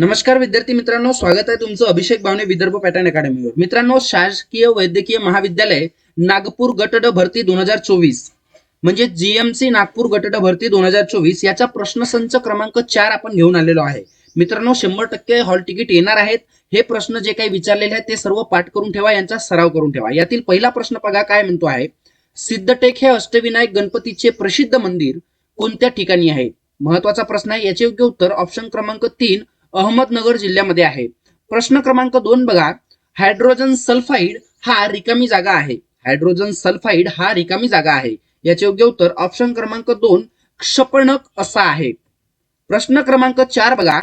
नमस्कार विद्यार्थी मित्रांनो स्वागत आहे तुमचं अभिषेक बावणे विदर्भ पॅटर्न अकॅडमीवर. मित्रांनो शासकीय वैद्यकीय महाविद्यालय नागपूर गटड भरती दोन हजार चोवीस. म्हणजे जीएमसी नागपूर गटड भरती दोन हजार चोवीस याचा प्रश्नसंच क्रमांक चार आपण घेऊन आलेलो आहे. मित्रांनो शंभर टक्के हॉल तिकीट येणार आहेत. हे प्रश्न जे काही विचारलेले आहेत ते सर्व पाठ करून ठेवा यांचा सराव करून ठेवा. यातील पहिला प्रश्न बघा काय म्हणतो आहे. सिद्धटेक हे अष्टविनायक गणपतीचे प्रसिद्ध मंदिर कोणत्या ठिकाणी आहे? महत्त्वाचा प्रश्न आहे. याचे योग्य उत्तर ऑप्शन क्रमांक तीन अहमदनगर जिल्ह्यामध्ये आहे. प्रश्न क्रमांक दोन बघा. हायड्रोजन सल्फाईड हा रिकामी जागा आहे. हायड्रोजन सल्फाईड हा रिकामी जागा आहे. याचे योग्य उत्तर ऑप्शन क्रमांक दोन क्षपणक असा आहे. प्रश्न क्रमांक चार बघा.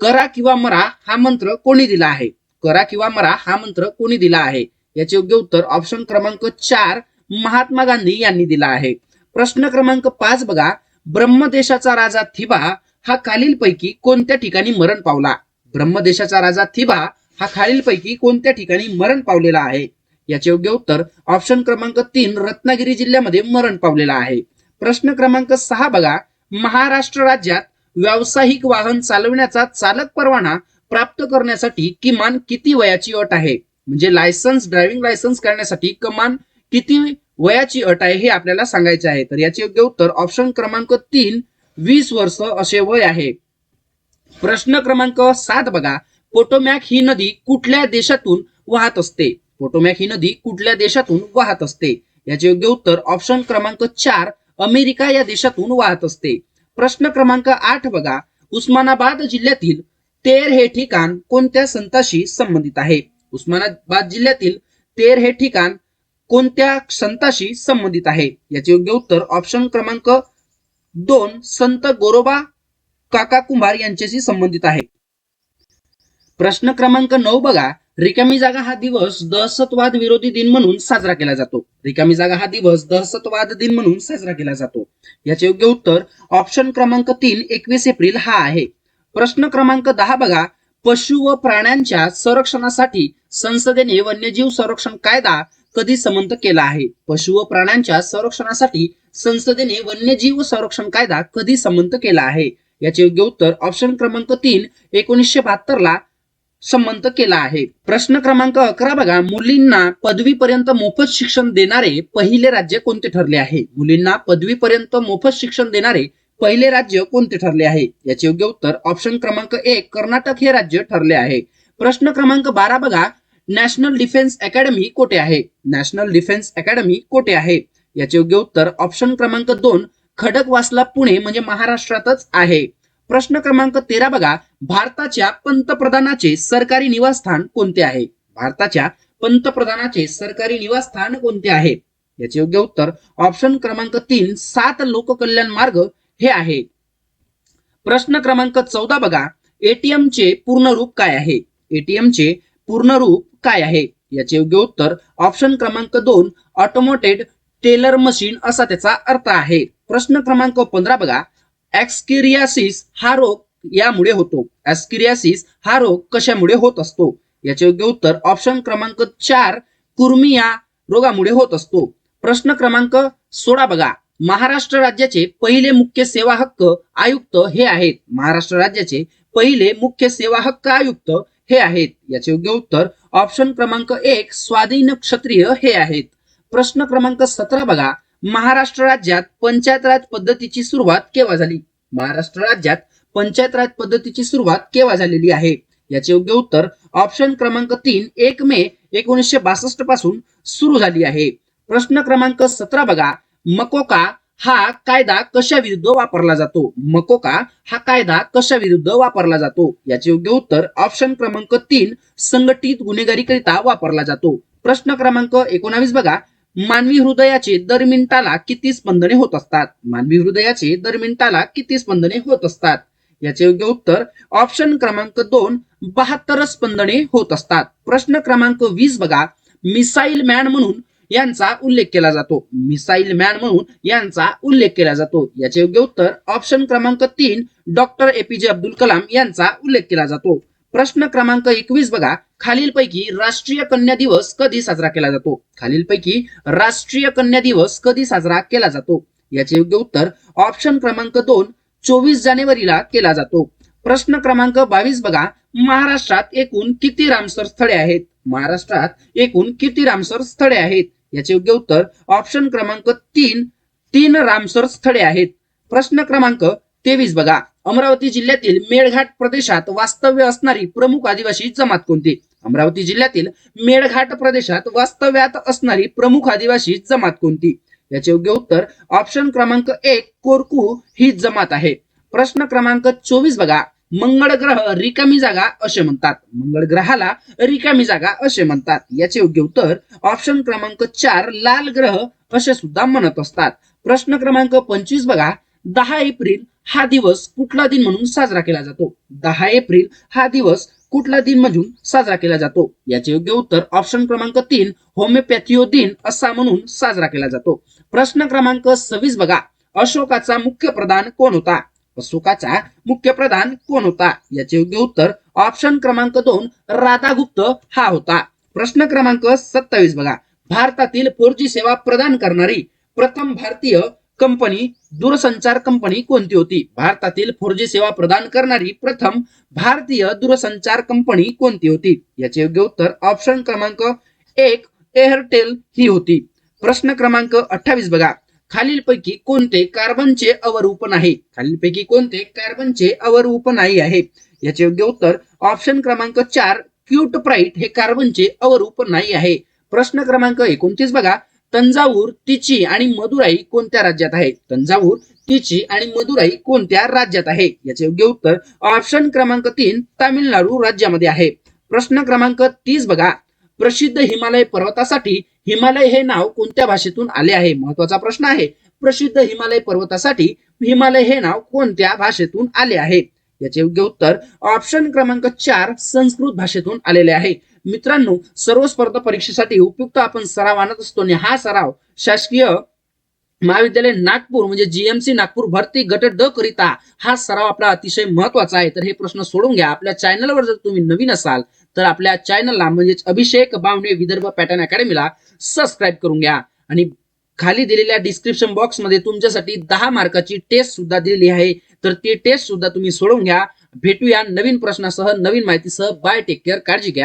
करा किंवा मरा हा मंत्र कोणी दिला आहे? करा किंवा मरा हा मंत्र कोणी दिला आहे? याचे योग्य उत्तर ऑप्शन क्रमांक चार महात्मा गांधी यांनी दिला आहे. प्रश्न क्रमांक पाच बघा. ब्रह्मदेशाचा राजा थिबा हा खालीलपैकी कोणत्या ठिकाणी मरण पावला? ब्रह्मदेशाचा राजा थिबा हा खालीलपैकी कोणत्या ठिकाणी मरण पावलेला आहे? याचे योग्य उत्तर ऑप्शन क्रमांक तीन रत्नागिरी जिल्ह्यामध्ये मरण पावलेला आहे. प्रश्न क्रमांक सहा बघा. महाराष्ट्र राज्यात व्यावसायिक वाहन चालवण्याचा चालक परवाना प्राप्त करण्यासाठी किमान किती वयाची अट आहे? म्हणजे लायसन्स ड्रायव्हिंग लायसन्स करण्यासाठी किमान किती वयाची अट आहे हे आपल्याला सांगायचे आहे. तर याचे योग्य उत्तर ऑप्शन क्रमांक तीन वीस वर्ष असे वय आहे. प्रश्न क्रमांक सात बघा. पोटोमॅक ही नदी कुठल्या देशातून वाहत असते? पोटोमॅक ही नदी कुठल्या देशातून वाहत असते? याचे योग्य उत्तर ऑप्शन क्रमांक चार अमेरिका या देशातून वाहत असते. प्रश्न क्रमांक आठ बघा. उस्मानाबाद जिल्ह्यातील तेर हे ठिकाण कोणत्या संताशी संबंधित आहे? उस्मानाबाद जिल्ह्यातील तेर हे ठिकाण कोणत्या संताशी संबंधित आहे? याचे योग्य उत्तर ऑप्शन क्रमांक दोन संत गोरोबा काका कुंभार यांच्याशी संबंधित आहे प्रश्न क्रमांक नऊ बघा. रिकामी जागा हा दिवस दहशतवाद विरोधी दिन म्हणून साजरा केला जातो. रिकामी जागा हा दिवस दहशतवाद दिन म्हणून साजरा केला जातो. याचे योग्य उत्तर ऑप्शन क्रमांक तीन एकवीस एप्रिल हा आहे. प्रश्न क्रमांक दहा बघा. पशु व प्राण्यांच्या संरक्षणासाठी संसदेने वन्यजीव संरक्षण कायदा कधी समंत केला आहे? पशु व प्राण्यांच्या संरक्षणासाठी संसदेने वन्यजीव संरक्षण कायदा कधी समंत केला आहे? याचे योग्य उत्तर ऑप्शन क्रमांक तीन एकोणीसशे बहात्तर ला संमत केला आहे. प्रश्न क्रमांक अकरा बघा. मुलींना पदवीपर्यंत मोफत शिक्षण देणारे पहिले राज्य कोणते ठरले आहे? मुलींना पदवीपर्यंत मोफत शिक्षण देणारे पहिले राज्य कोणते ठरले आहे? याचे योग्य उत्तर ऑप्शन क्रमांक एक कर्नाटक हे राज्य ठरले आहे. प्रश्न क्रमांक बारा बघा. नॅशनल डिफेन्स अकॅडमी कोठे आहे? नॅशनल डिफेन्स अकॅडमी कोठे आहे? याचे योग्य उत्तर ऑप्शन क्रमांक दोन खडकवासला पुणे म्हणजे महाराष्ट्रातच आहे. प्रश्न क्रमांक तेरा बघा. भारताच्या पंतप्रधानाचे सरकारी निवासस्थान कोणते आहे? भारताच्या पंतप्रधानाचे सरकारी निवासस्थान कोणते आहे? याचे योग्य उत्तर ऑप्शन क्रमांक तीन सात लोककल्याण मार्ग हे आहे. प्रश्न क्रमांक चौदा बघा. एटीएम चे पूर्ण रूप काय आहे? एटीएम चे पूर्ण रूप काय आहे? याचे योग्य उत्तर ऑप्शन क्रमांक दोन ऑटोमोटेड टेलर मशीन असा त्याचा अर्थ आहे. प्रश्न क्रमांक पंधरा बघा. ऍक्सकिरियासिस हा रोग यामुळे होतो. ऍस्किरियासिस हा रोग कशामुळे होत असतो? याचे योग्य उत्तर ऑप्शन क्रमांक चार कुर्मी या रोगामुळे होत असतो. प्रश्न क्रमांक सोळा बघा. महाराष्ट्र राज्याचे पहिले मुख्य सेवा हक्क आयुक्त हे आहेत. महाराष्ट्र राज्याचे पहिले मुख्य सेवा हक्क आयुक्त हे आहेत. याचे योग्य उत्तर ऑप्शन क्रमांक एक स्वाधीन क्षत्रिय हे आहेत. प्रश्न क्रमांक सतरा बघा. महाराष्ट्र राज्यात पंचायत राज पद्धतीची सुरुवात केव्हा झाली? महाराष्ट्र राज्यात पंचायत राज पद्धतीची सुरुवात केव्हा झालेली आहे? याचे योग्य उत्तर ऑप्शन क्रमांक तीन एक मे एकोणीसशे बासष्टपासून सुरू झाली आहे. प्रश्न क्रमांक सतरा बघा. मकोका हा कायदा कशा विरुद्ध वापरला जातो? मकोका हा कायदा कशा विरुद्ध वापरला जातो? याचे योग्य उत्तर ऑप्शन क्रमांक तीन संघटित गुन्हेगारीकरिता वापरला जातो. प्रश्न क्रमांक एकोणावीस बघा. मानवी हृदयाचे दर मिनिटाला किती स्पंदने होत असतात? मानवी हृदयाचे दर मिनिटाला किती स्पंदने होत असतात? याचे योग्य उत्तर ऑप्शन क्रमांक दोन बहात्तर स्पंदने होत असतात. प्रश्न क्रमांक वीस बघा. मिसाईल मॅन म्हणून यांचा उल्लेख केला जातो. मिसाईल मॅन म्हणून यांचा उल्लेख केला जातो. याचे योग्य उत्तर ऑप्शन क्रमांक तीन डॉक्टर एपीजे अब्दुल कलाम यांचा उल्लेख केला जातो. प्रश्न क्रमांक एकवीस बघा. खालीलपैकी राष्ट्रीय कन्या दिवस कधी साजरा केला जातो? खालीलपैकी राष्ट्रीय कन्या दिवस कधी साजरा केला जातो? याचे योग्य उत्तर ऑप्शन क्रमांक दोन चोवीस जानेवारीला केला जातो. प्रश्न क्रमांक बावीस बघा. महाराष्ट्रात एकूण किती रामसर स्थळे आहेत? महाराष्ट्रात एकूण किती रामसर स्थळे आहेत? याचे योग्य उत्तर ऑप्शन क्रमांक तीन तीन रामसर स्थळे आहेत. प्रश्न क्रमांक तेवीस बघा. अमरावती जिल्ह्यातील मेळघाट प्रदेशात वास्तव्य असणारी प्रमुख आदिवासी जमात कोणती? अमरावती जिल्ह्यातील मेळघाट प्रदेशात वास्तव्यात असणारी प्रमुख आदिवासी जमात कोणती? याचे योग्य उत्तर ऑप्शन क्रमांक एक कोरकू ही जमात आहे. प्रश्न क्रमांक चोवीस बघा. मंगळ ग्रह रिकामी जागा असे म्हणतात. मंगळ ग्रहाला रिकामी जागा असे म्हणतात. याचे योग्य उत्तर ऑप्शन क्रमांक चार लाल ग्रह असे सुद्धा म्हणत असतात. प्रश्न क्रमांक पंचवीस बघा. दहा एप्रिल हा दिवस कुठला दिन म्हणून साजरा केला जातो? दहा एप्रिल हा दिवस कुठला दिन म्हणून साजरा केला जातो? याचे योग्य उत्तर ऑप्शन क्रमांक तीन होमिओपॅथिओ दिन असा म्हणून साजरा केला जातो. प्रश्न क्रमांक सव्वीस बघा. अशोकाचा मुख्य प्रधान कोण होता? सुखाचा मुख्य प्रधान कोण होता? याचे योग्य उत्तर ऑप्शन क्रमांक दोन राधागुप्त हा होता. प्रश्न क्रमांक सत्तावीस बघा. भारतातील फोर जी सेवा प्रदान करणारी प्रथम भारतीय कंपनी दूरसंचार कंपनी कोणती होती? भारतातील फोर जी सेवा प्रदान करणारी प्रथम भारतीय दूरसंचार कंपनी कोणती होती? याचे योग्य उत्तर ऑप्शन क्रमांक एक एअरटेल ही होती. प्रश्न क्रमांक अठ्ठावीस बघा. खालीलपैकी कोणते कार्बनचे अवरूप नाही? खालीलपैकी कोणते कार्बनचे अवरूप नाही आहे? याचे योग्य उत्तर ऑप्शन क्रमांक चार क्यूट प्राईट हे कार्बनचे अवरूप नाही आहे. प्रश्न क्रमांक एकोणतीस बघा. तंजावूर तिची आणि मदुराई कोणत्या राज्यात आहे? तंजावूर तिची आणि मदुराई कोणत्या राज्यात आहे? याचे योग्य उत्तर ऑप्शन क्रमांक तीन तामिळनाडू राज्यामध्ये आहे. प्रश्न क्रमांक तीस बघा. प्रसिद्ध हिमालय पर्वतासाठी हिमालय हे नाव कोणत्या भाषेतून आले आहे? महत्त्वाचा प्रश्न आहे. प्रसिद्ध हिमालय पर्वतासाठी हिमालय हे नाव कोणत्या भाषेतून आले आहे? याचे योग्य उत्तर ऑप्शन क्रमांक चार संस्कृत भाषेतून आलेले आहे. मित्रांनो सर्व स्पर्धा परीक्षेसाठी उपयुक्त आपण सराव आणत असतो आणि हा सराव शासकीय महाविद्यालय नागपूर म्हणजे जीएमसी नागपूर भरती गट ड करिता हा सराव आपला अतिशय महत्त्वाचा आहे. तर हे प्रश्न सोडून घ्या. आपल्या चॅनलवर जर तुम्ही नवीन असाल तर आपल्या चॅनलला म्हणजेच अभिषेक बावणे विदर्भ पॅटर्न अकॅडमीला सबस्क्राईब करून घ्या. आणि खाली दिलेल्या डिस्क्रिप्शन बॉक्समध्ये तुमच्यासाठी दहा मार्काची टेस्ट सुद्धा दिलेली आहे. तर ती टेस्ट सुद्धा तुम्ही सोडून घ्या. भेटूया नवीन प्रश्नासह नवीन माहितीसह. बाय टेक केअर काळजी घ्या.